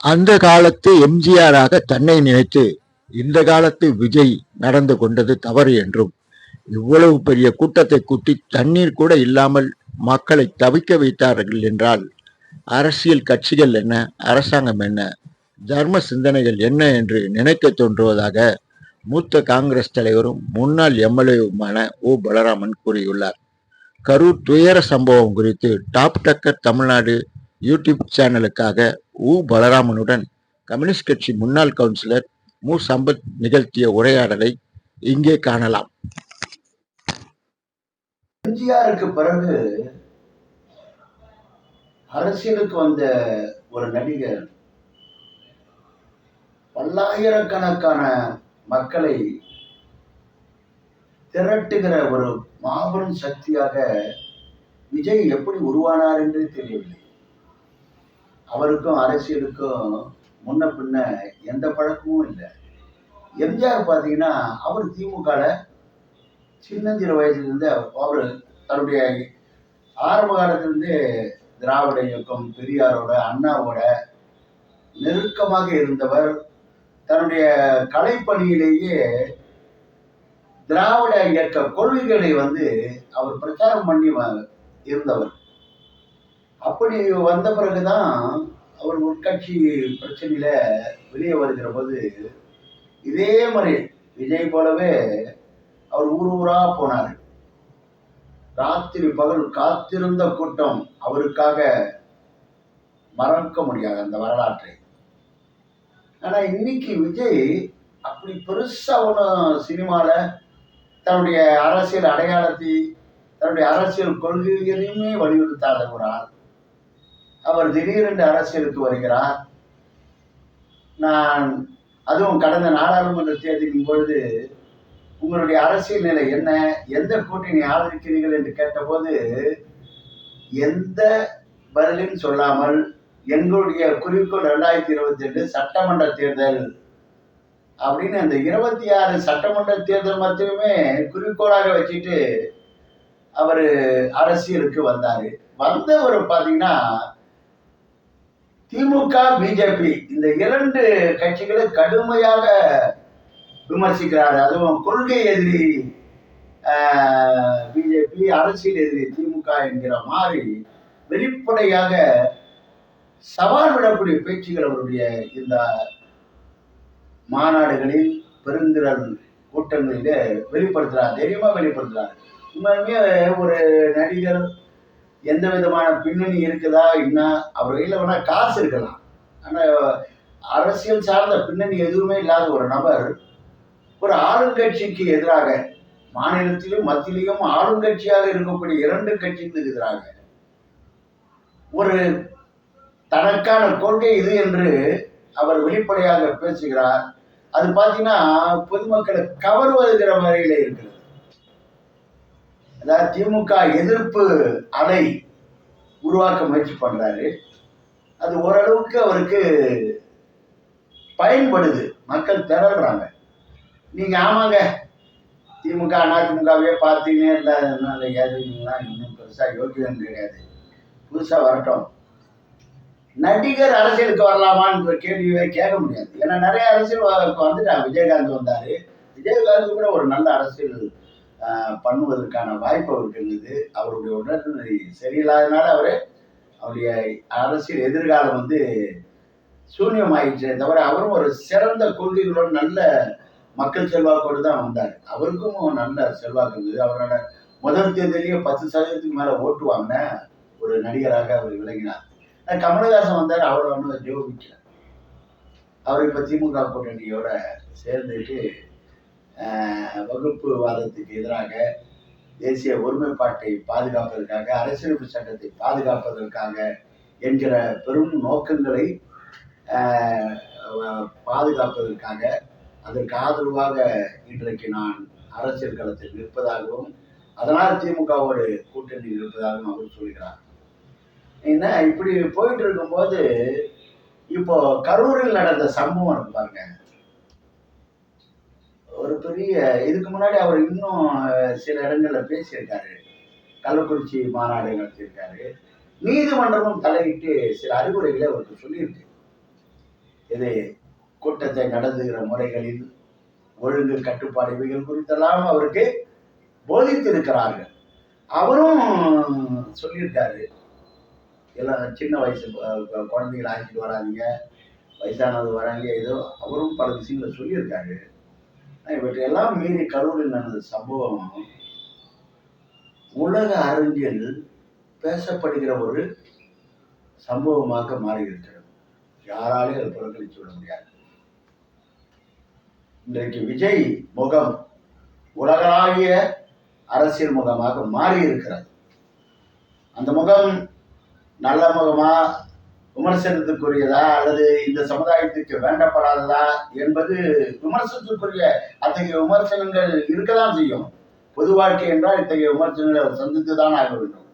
அந்த காலத்து எம்ஜிஆராக தன்னை நினைத்து இந்த காலத்து விஜய் நடந்து கொண்டது தவறு என்றும் இவ்வளவு பெரிய கூட்டத்தை கூட்டி தண்ணீர் கூட இல்லாமல் மக்களை தவிக்க வைத்தார்கள் என்றால் அரசியல் கட்சிகள் என்ன அரசாங்கம் என்ன தர்ம சிந்தனைகள் என்ன என்று நினைக்க தோன்றுவதாக மூத்த காங்கிரஸ் தலைவரும் முன்னாள் எம்எல்ஏவுமான ஓ. பலராமன் கூறியுள்ளார். கரூர் துயர சம்பவம் குறித்து டாப் டக்கர் தமிழ்நாடு யூடியூப் சேனலுக்காக உ. பலராமனுடன் கம்யூனிஸ்ட் கட்சி முன்னாள் கவுன்சிலர் மு. சம்பத் நிகழ்த்திய உரையாடலை இங்கே காணலாம். எம்ஜிஆருக்கு பிறகு அரசியலுக்கு வந்த ஒரு நடிகர் பல்லாயிரக்கணக்கான மக்களை திரட்டுகிற ஒரு மாபெரும் சக்தியாக விஜய் எப்படி உருவானார் என்று தெரியவில்லை. அவருக்கும் அரசியலுக்கும் முன்ன பின்ன எந்த பழக்கமும் இல்லை. எம்ஜிஆர் பார்த்தீங்கன்னா அவர் திமுகல சின்னஞ்சிறு வயசுலேருந்து அவர் தன்னுடைய ஆரம்ப காலத்திலிருந்து திராவிட இயக்கம் பெரியாரோட அண்ணாவோட நெருக்கமாக இருந்தவர். தன்னுடைய கலைப்பணியிலேயே திராவிட இயக்க கொள்கைகளை வந்து அவர் பிரச்சாரம் பண்ணி வ- இருந்தவர். அப்படி வந்த பிறகுதான் அவர் உட்கட்சி பிரச்சனையில வெளியே வருகிற போது இதே மாதிரி விஜய் போலவே அவர் ஊர் ஊரா போனார். ராத்திரி பகல் காத்திருந்த கூட்டம் அவருக்காக மறக்க முடியாது அந்த வரலாற்றை. ஆனா இன்னைக்கு விஜய் அப்படி பெருசா ஒன்றும் சினிமால தன்னுடைய அரசியல் அடையாளத்தை தன்னுடைய அரசியல் கொள்கைகளையுமே வலியுறுத்தாத ஒரு ஆள். அவர் திடீரென்று அரசியலுக்கு வருகிறார். நான் அதுவும் கடந்த நாடாளுமன்ற தேர்தலின் பொழுது உங்களுடைய அரசியல் நிலை என்ன? எந்த கூட்டணி ஆதரிக்கிறீர்கள் என்று கேட்டபோது எந்த பதிலும் சொல்லாமல் எங்களுடைய குறிக்கோள் ரெண்டாயிரத்தி இருபத்தி ரெண்டு சட்டமன்ற தேர்தல் அப்படின்னு அந்த இருபத்தி ஆறு சட்டமன்ற தேர்தல் மட்டுமே குறிக்கோளாக வச்சுட்டு அவர் அரசியலுக்கு வந்தார். வந்தவர் பார்த்தீங்கன்னா திமுக பிஜேபி இந்த இரண்டு கட்சிகளை கடுமையாக விமர்சிக்கிறார். அதுவும் கொள்கை எதிரி பிஜேபி அரசியல் எதிரி திமுக என்கிற மாதிரி வெளிப்படையாக சவால் விடக்கூடிய பேச்சுகள் அவருடைய இந்த மாநாடுகளில் பெருந்திரள் கூட்டங்களில் வெளிப்படுத்துகிறார் தைரியமாக வெளிப்படுத்துகிறார் உண்மையுமே ஒரு நடிகர் எந்த விதமான பின்னணி இருக்குதா என்ன? அவர் கையில் வேணால் காசு இருக்கலாம். ஆனால் அரசியல் சார்ந்த பின்னணி எதுவுமே இல்லாத ஒரு நபர் ஒரு ஆளுங்கட்சிக்கு எதிராக மாநிலத்திலும் மத்தியிலும் ஆளுங்கட்சியாக இருக்கக்கூடிய இரண்டு கட்சிகளுக்கு எதிராக ஒரு தனக்கான கொள்கை இது என்று அவர் வெளிப்படையாக பேசுகிறார். அது பார்த்தீங்கன்னா பொதுமக்களை கவர்வதுகிற வகையில இருக்கிறது. அதாவது திமுக எதிர்ப்பு அலை உருவாக்க முயற்சி பண்றாரு. அது ஓரளவுக்கு அவருக்கு பயன்படுது. மக்கள் திரடுறாங்க நீங்க ஆமாங்க. திமுக அதிமுகவே பார்த்தீங்கன்னே இல்லாததுனால எதுலாம் இன்னும் பெருசா யோக்கியம் கிடையாது. புதுசா வரட்டும். நடிகர் அரசியலுக்கு வரலாமான்ற கேள்வியே கேட்க முடியாது. ஏன்னா நிறைய அரசியல் வ- விஜயகாந்த் வந்தாரு. விஜயகாந்த் கூட ஒரு நல்ல அரசியல் பண்ணுவதற்கான வாய்ப்பு அவருக்கு இருந்தது. அவருடைய உடல்நிலை சரியில்லாதனால அவர் அவருடைய அரசியல் எதிர்காலம் வந்து சூன்யமாயிடுச்சே தவிர அவரும் ஒரு சிறந்த கொள்கைகளோடு நல்ல மக்கள் செல்வாக்கோடு தான் வந்தார். அவருக்கும் நல்ல செல்வாக்கு இருந்தது. அவரோட முதல் தேர்தலையே பத்து சதவீதத்துக்கு மேலே ஓட்டு வாங்கின ஒரு நடிகராக அவர் விளங்கினார். கமலஹாசன் வந்தார். அவரை ஒன்றும் ஜோபிக்கல. அவர் இப்போ திமுக கூட்டணியோட சேர்ந்துட்டு வகுப்புவாதத்துக்கு எதிராக தேசிய ஒருமைப்பாட்டை பாதுகாப்பதற்காக அரசியலமைப்பு சட்டத்தை பாதுகாப்பதற்காக என்கிற பெரும் நோக்கங்களை பாதுகாப்பதற்காக அதற்கு ஆதரவாக இன்றைக்கு நான் அரசியல் களத்தில் நிற்பதாகவும் அதனால் திமுகவோடு கூட்டணி இருப்பதாகவும் அவர் சொல்கிறார். என்ன இப்படி போயிட்டு இருக்கும்போது இப்போ கரூரில் நடந்த சம்பவம் இருக்கு பாருங்க. ஒரு பெரிய இதுக்கு முன்னாடி அவர் இன்னும் சில இடங்களில் பேசியிருக்காரு. கள்ளக்குறிச்சி மாநாடு நடத்தியிருக்காரு நீதிமன்றமும் தலையிட்டு சில அறிவுரைகளை அவருக்கு சொல்லியிருக்கு. இது கூட்டத்தை நடந்துகிற முறைகளில் ஒழுங்கு கட்டுப்பாடு இவைகள் குறித்தெல்லாம் அவருக்கு போதித்திருக்கிறார்கள். அவரும் சொல்லியிருக்காரு. எல்லாம் சின்ன வயசு குழந்தைகள் கு- குழந்தைகளை அழைச்சிட்டு வராதிங்க வயசானது வராங்க ஏதோ அவரும் பல விஷயங்களை சொல்லியிருக்காரு. இவற்றையெல்லாம் மீறி கரூரில் நடந்த சம்பவம் உலக அரங்கில் பேசப்படுகிற ஒரு சம்பவமாக மாறியிருக்கிறது. யாராலையும் அதை புறக்கணித்து விட முடியாது. இன்றைக்கு விஜய் முகம் உலகளாவிய அரசியல் முகமாக மாறி இருக்கிறது அந்த முகம் நல்ல முகமா விமர்சனத்துக்குரியதா அல்லது இந்த சமுதாயத்துக்கு வேண்டப்படாததா என்பது விமர்சனத்துக்குரிய அத்தகைய விமர்சனங்கள் இருக்கதான் செய்யும். பொது வாழ்க்கை என்றால் இத்தகைய விமர்சனங்களை அவர் சந்தித்து தான் ஆக வேண்டும்.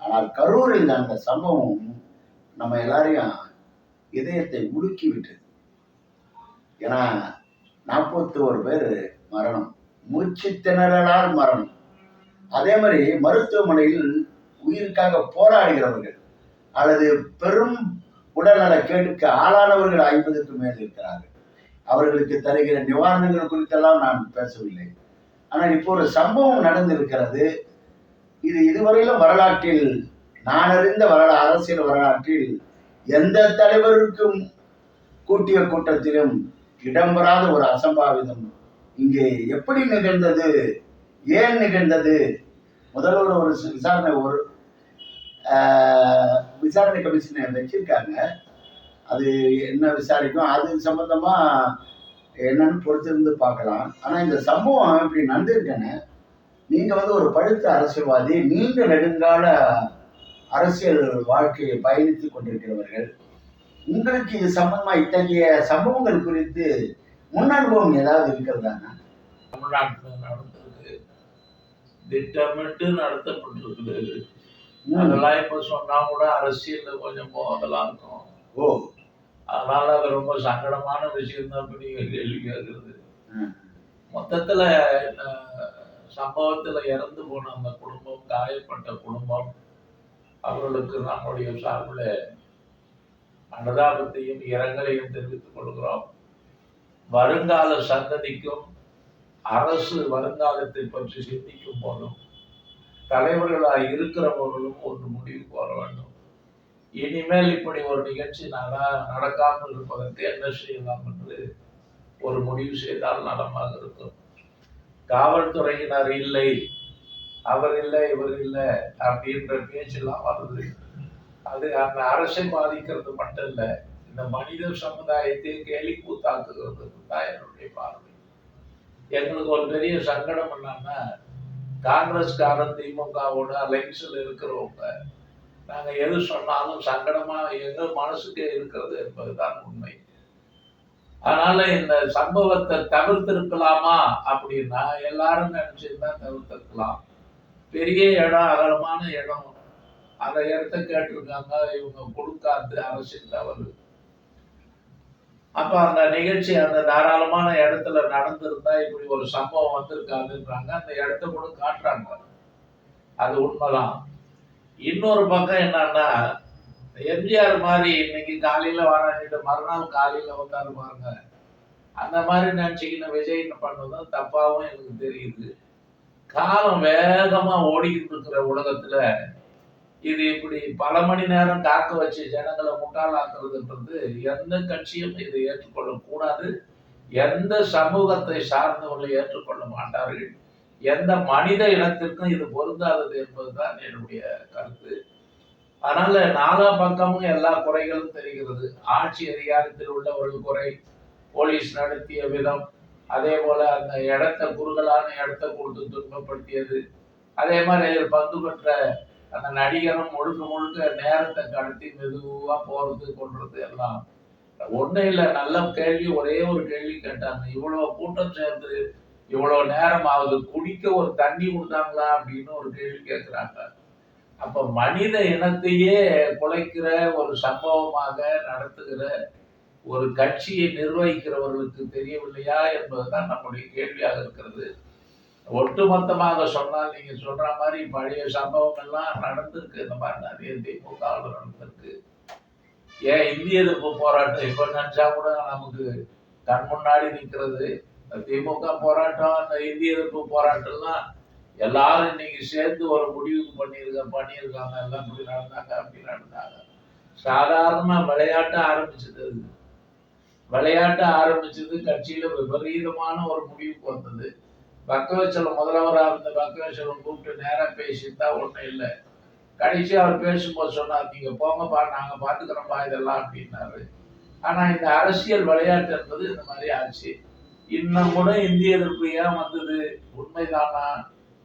ஆனால் கரூரில் அந்த சம்பவம் நம்ம எல்லாரையும் இதயத்தை உலுக்கி விட்டது. ஏன்னா நாற்பத்தி ஒரு பேர் மரணம். மூச்சு திணறலால் மரணம். அதே மாதிரி மருத்துவமனையில் உயிருக்காக போராடுகிறவர்கள். அல்லது பெரும் உடல்நல கேடுக்கு ஆளானவர்கள் ஐம்பதுக்கு மேல் இருக்கிறார்கள். அவர்களுக்கு தருகிற நிவாரணங்கள் குறித்தெல்லாம் நான் பேசவில்லை. ஆனால் இப்போ ஒரு சம்பவம் நடந்திருக்கிறது. இது இதுவரையிலும் வரலாற்றில் நான் அறிந்த வரலாறு அரசியல் வரலாற்றில் எந்த தலைவருக்கும் கூட்டிய கூட்டத்திலும் இடம்பெறாத ஒரு அசம்பாவிதம் இங்கே எப்படி நிகழ்ந்தது? ஏன் நிகழ்ந்தது? முதல்வர் ஒரு விசாரணை ஒரு விசாரணை கமிஷனை வச்சிருக்காங்க. அது என்ன விசாரிக்கும் அது சம்பந்தமா என்னன்னு பொறுத்திருந்து பார்க்கலாம். ஆனா இந்த சம்பவம் இப்படி நடந்திருக்கேன்னு நீங்க வந்து ஒரு பழுத்த அரசியல்வாதி நீண்ட நெடுங்கால அரசியல் வாழ்க்கையை பயணித்துக் கொண்டிருக்கிறவர்கள் உங்களுக்கு இது சம்பந்தமா இத்தகைய சம்பவங்கள் குறித்து முன் அனுபவம் ஏதாவது இருக்கிறதாங்க தமிழ்நாட்டில் நடந்திருக்கு. திட்டமிட்டு நடத்தப்பட்டிருக்கிறது. அதெல்லாம் இப்ப சொன்னா கூட அரசியல்ல கொஞ்சம் மோதலாம் இருக்கும் ஓ. அதனால அது ரொம்ப சங்கடமான விஷயம் தான் இப்ப நீங்க கேள்வி கேட்கறது. மொத்தத்துல சம்பவத்துல இறந்து போன அந்த குடும்பம் காயப்பட்ட குடும்பம் அவர்களுக்கு நம்முடைய சார்பில் அனுதாபத்தையும் இரங்கலையும் தெரிவித்துக் கொள்கிறோம். வருங்கால சந்ததிக்கும் அரசு வருங்காலத்தை பற்றி சிந்திக்கும் போதும் தலைவர்களாக இருக்கிறவர்களும் ஒரு முடிவுக்கு வர வேண்டும். இனிமேல் இப்படி ஒரு நிகழ்ச்சி நடக்காமல் இருப்பதற்கு என்ன செய்யலாம் என்று ஒரு முடிவு செய்தால் நலமாக இருக்கும். காவல்துறையினர் இல்லை அவர் இல்லை இவர் இல்லை அப்படின்ற பேச்செல்லாம் வருது. அது அந்த அரசை பாதிக்கிறது மட்டும் இல்லை இந்த மனித சமுதாயத்தை கேலி கூத்தாக்குகிறது தான் என்னுடைய பார்வை. எங்களுக்கு ஒரு பெரிய சங்கடம் என்னன்னா காங்கிரஸ்காரன் திமுகவோட அலைன்ஸில் இருக்கிறவங்க நாங்கள் எது சொன்னாலும் சங்கடமாக எங்கள் மனசுக்கே இருக்கிறது என்பதுதான் உண்மை. அதனால இந்த சம்பவத்தை தவிர்த்திருக்கலாமா அப்படின்னா எல்லாரும் நினைச்சிருந்தா தவிர்த்திருக்கலாம். பெரிய இடம் அகலமான இடம். அந்த இடத்த கேட்டிருக்காங்க இவங்க கொடுக்காது அரசின் தவறு. அப்போ அந்த நிகழ்ச்சி அந்த தாராளமான இடத்துல நடந்திருந்தா இப்படி ஒரு சம்பவம் வந்திருக்காதுன்றாங்க. அந்த இடத்த கூட காட்டுறாங்க. அது உண்மைதான். இன்னொரு பக்கம் என்னன்னா எம்ஜிஆர் மாதிரி இன்னைக்கு காலையில வரானிட்டு மறுநாள் காலையில வந்தாரு பாருங்க. அந்த மாதிரி நினச்சிக்கின்னு விஜய் பண்ணதும் தப்பாகவும் எனக்கு தெரியுது. காலம் வேகமா ஓடிக்கிட்டு இருக்கிற உலகத்துல இது இப்படி பல மணி நேரம் காக்க வச்சு ஜனங்களை முட்டாளாக்குறதுன்றது எந்த கட்சியும் இதை ஏற்றுக்கொள்ள கூடாது எந்த சமூகத்தை சார்ந்தவர்களை ஏற்றுக்கொள்ள மாட்டார்கள். எந்த மனித இனத்திற்கும் இது பொருந்தாதது என்பதுதான் என்னுடைய கருத்து. அதனால நாலா பக்கமும் எல்லா குறைகளும் தெரிகிறது. ஆட்சி அதிகாரத்தில் உள்ளவர்கள் குறை போலீஸ் நடத்திய விதம் அதே போல அந்த இடத்த குறுகலான இடத்த கொடுத்து துன்பப்படுத்தியது. அதே மாதிரி பங்கு பெற்ற அந்த நடிகரும் முழுக்க முழுக்க நேரத்தை கடத்தி மெதுவா போறது கொள்றது எல்லாம். ஒன்றும் இல்லை நல்ல கேள்வி ஒரே ஒரு கேள்வி கேட்டாங்க. இவ்வளவு கூட்டம் சேர்ந்து இவ்வளவு நேரம் ஆகுது குடிக்க ஒரு தண்ணி கொடுத்தாங்களா அப்படின்னு ஒரு கேள்வி கேட்கிறாங்க அப்ப மனித இனத்தையே குலைக்கிற ஒரு சம்பவமாக நடத்துகிற ஒரு கட்சியை நிர்வகிக்கிறவர்களுக்கு தெரியவில்லையா என்பதுதான் நம்முடைய கேள்வியாக இருக்கிறது. ஒட்டுமொத்தமாக சொன்னால் நீங்க சொல்ற மாதிரி பழைய சம்பவம் எல்லாம் நடந்திருக்கு. இந்த மாதிரி நிறைய திமுகவில் நடந்திருக்கு. ஏன் இந்திய எதிர்ப்பு போராட்டம் இப்ப நினைச்சா கூட நமக்கு கண் முன்னாடி நிக்கிறது. திமுக போராட்டம் அந்த இந்திய எதிர்ப்பு போராட்டம்லாம் எல்லாரும் இன்னைக்கு சேர்ந்து ஒரு முடிவுக்கு பண்ணியிருக்க பண்ணியிருக்காங்க. எல்லாம் இப்படி நடந்தாங்க அப்படி நடந்தாங்க. சாதாரண விளையாட்ட ஆரம்பிச்சது. அது விளையாட்ட ஆரம்பிச்சது கட்சியில விபரீதமான ஒரு முடிவுக்கு வந்தது. பக்தவச்சலம் முதல்வராக இருந்த பக்தவச்சலம் கூப்பிட்டு நேராக பேசியிருந்தா ஒன்றும் இல்லை. கடைசி அவர் பேசும்போது சொன்னார் நீங்க போங்கப்பா நாங்கள் பார்த்துக்கிறோம்ப்பா இதெல்லாம் அப்படின்னாரு. ஆனால் இந்த அரசியல் விளையாட்டு என்பது இந்த மாதிரி ஆச்சு. இன்னும் கூட இந்திய எதிர்ப்பு ஏன் வந்தது? உண்மைதானா?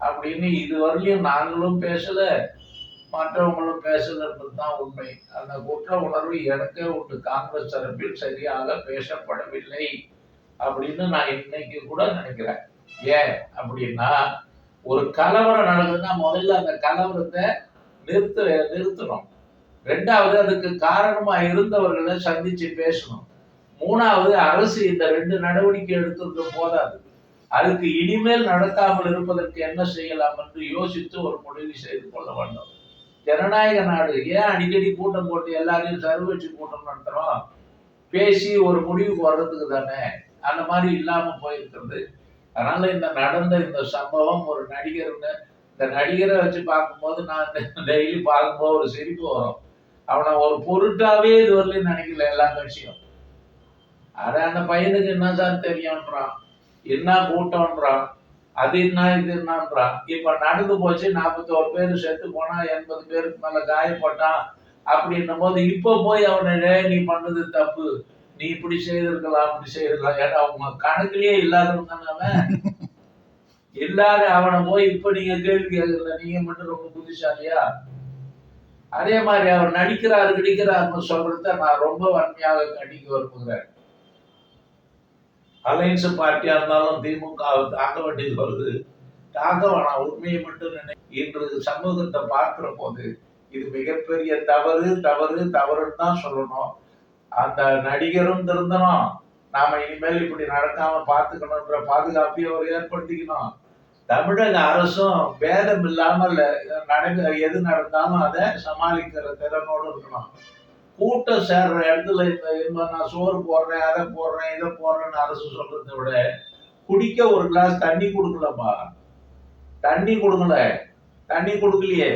அப்படின்னு இதுவரையிலும் நாங்களும் பேசல மற்றவங்களும் பேசலன்றது தான் உண்மை. அந்த குற்ற உணர்வு எனக்கே உண்டு. காங்கிரஸ் தரப்பில் சரியாக பேசப்படவில்லை அப்படின்னு நான் இன்னைக்கு கூட நினைக்கிறேன். ஏன் அப்படின்னா ஒரு கலவரம் நடக்குதுன்னா முதல்ல அந்த கலவரத்தை நிறுத்த நிறுத்தணும். ரெண்டாவது அதுக்கு காரணமா இருந்தவர்களை சந்திச்சு பேசணும். மூணாவது அரசு இந்த ரெண்டு நடவடிக்கை எடுத்திருக்க போதாது. அதுக்கு இனிமேல் நடக்காமல் இருப்பதற்கு என்ன செய்யலாம் என்று யோசித்து ஒரு முடிவு செய்து கொள்ள வேண்டும். ஜனநாயக நாடு ஏன் அடிக்கடி கூட்டம் போட்டு எல்லாரையும் சர்வச்சு கூட்டம் நடத்துறோம்? பேசி ஒரு முடிவுக்கு வர்றதுக்கு தானே? அந்த மாதிரி இல்லாம போயிருக்கிறது. அதனால இந்த நடந்த இந்த சம்பவம் ஒரு நடிகர்னு இந்த நடிகரை வச்சு பார்க்கும்போது நான் டெய்லி பார்க்கும்போது ஒரு சிரிப்பு வரும். அவனை ஒரு பொருட்டாவே இது வரலையும் நினைக்கல எல்லா கட்சியும். அட அந்த பையனுக்கு என்ன சார் தெரியும்ன்றான். என்ன கூட்டம்ன்றான். அது என்ன இது என்னன்றான். இப்ப நடந்து போச்சு நாற்பத்தோரு பேர் செத்து போனா எண்பது பேருக்கு மேல காயப்பட்டான் அப்படின்னும் போது இப்ப போய் அவனை நீ பண்ணது தப்பு. நீ இப்படி செய்திருக்கலாம் அப்படி செய்திருக்கலாம். ஏன்னா அவங்க கணக்குலயே இல்லாதவங்க தானே எல்லாரும் இல்லாத அவனை போய் இப்ப நீங்க கேள்வி கேட்கல நீங்க மட்டும் ரொம்ப புத்திசாலியா? அதே மாதிரி அவர் நடிக்கிறாரு நடிக்கிறாருன்னு சொல்றத நான் ரொம்ப வன்மையாக கண்டிக்க விரும்புகிறேன். அலையன்ஸ் பார்ட்டியா இருந்தாலும் திமுக தாக்க வேண்டியது வருது. தாக்க வேணாம் உண்மையை மட்டும் நினை இன்று சமூகத்தை பார்க்கிற போது இது மிகப்பெரிய தவறு தவறு தவறுன்னு தான் சொல்லணும். அந்த நடிகரும் திருந்தணும். நாம இனிமேல் இப்படி நடக்காம பார்த்துக்கணுன்ற பாதுகாப்பையும் அவர் ஏற்படுத்திக்கணும். தமிழக அரசும் பேதம் இல்லாமல் நடக்க எது நடந்தாலும் அதை சமாளிக்கிற திறனோடு இருக்கணும். கூட்டம் சேர்ற இடத்துல இந்த நான் சோறு போடுறேன் அதை போடுறேன் இதை போடுறேன்னு அரசு சொல்றதை விட குடிக்க ஒரு கிளாஸ் தண்ணி கொடுக்கலப்பா. தண்ணி கொடுக்கல. தண்ணி கொடுக்கலையே.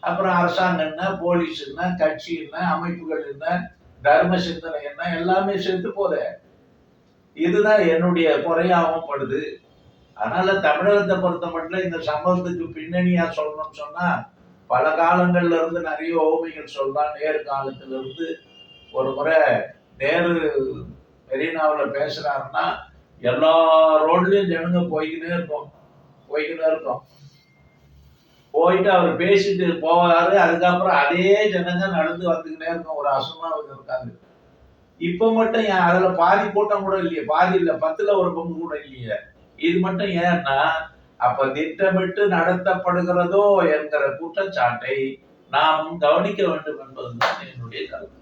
அப்புறம் அரசாங்கம் என்ன போலீஸ் என்ன கட்சி என்ன அமைப்புகள் என்ன தர்ம சிந்தனை என்ன? எல்லாமே செத்து போத. இதுதான் என்னுடைய குறையாகவும் படுது. அதனால தமிழகத்தை பொறுத்த மட்டும் இந்த சம்பவத்துக்கு பின்னணியா சொல்லணும்னு சொன்னா பல காலங்கள்ல இருந்து நிறைய ஓமைகள் சொல்லலாம் நேரு காலத்துல இருந்து ஒரு முறை நேரு மெரினாவில் பேசுறாருன்னா எல்லா ரோட்லயும் ஜனங்க போய்கிட்டே இருக்கும் போய்கிட்டே இருக்கும் போயிட்டு அவர் பேசிட்டு போவாரு. அதுக்கப்புறம் அதே ஜனங்க நடந்து வந்துக்கிட்டே இருக்கும். ஒரு அசுமா இருக்காது இப்ப மட்டும் ஏன் அதுல பாதி கூட்டம் கூட இல்லையே? பாதி இல்ல. பத்துல ஒரு பங்கு கூட இல்லையே? இது மட்டும் ஏன்னா அப்ப திட்டமிட்டு நடத்தப்படுகிறதோ என்கிற குற்றச்சாட்டை நாம் கவனிக்க வேண்டும் என்பதுதான் என்னுடைய கருத்து.